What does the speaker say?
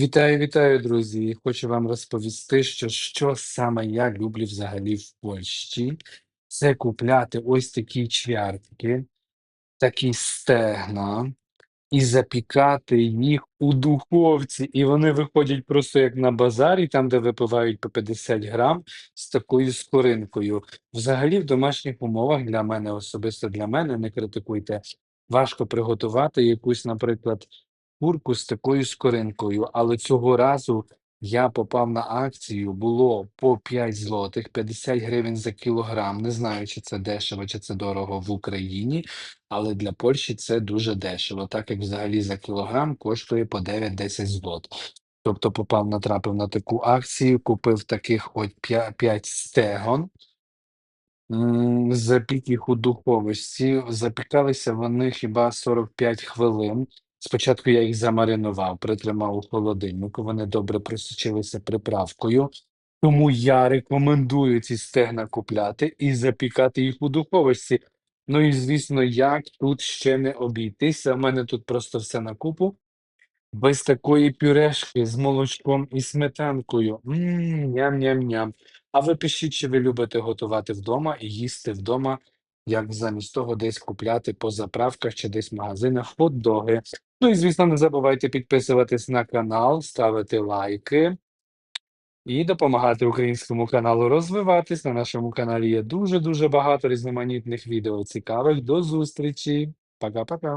Вітаю, вітаю, друзі! Хочу вам розповісти, що, що саме я люблю взагалі в Польщі. Це купляти ось такі чвяртки, такі стегна, і запікати їх у духовці. І вони виходять просто як на базарі, там, де випивають по 50 грам, з такою скоринкою. Взагалі, в домашніх умовах для мене, особисто для мене, не критикуйте, важко приготувати якусь, наприклад, курку з такою скоринкою. Але цього разу я попав на акцію, було по 5 злотих, 50 гривень за кілограм. Не знаю, чи це дешево, чи це дорого в Україні. Але для Польщі це дуже дешево, так як взагалі за кілограм коштує по 9-10 злот. Тобто попав, натрапив на таку акцію, купив таких от 5 стегон, запік їх у духовості. Запікалися вони хіба 45 хвилин. Спочатку я їх замаринував, притримав у холодильнику, вони добре просочилися приправкою. Тому я рекомендую ці стегна купляти і запікати їх у духовості. Ну і звісно, як тут ще не обійтися. У мене тут просто все на купу. Без такої пюрешки з молочком і сметанкою. Ням-ням-ням. А ви пишіть, чи ви любите готувати вдома і їсти вдома, як замість того десь купляти по заправках чи десь в магазинах хот-доги. Ну і звісно, не забувайте підписуватись на канал, ставити лайки. І допомагати українському каналу розвиватись. На нашому каналі є дуже-дуже багато різноманітних відео цікавих. До зустрічі. Пока-пока.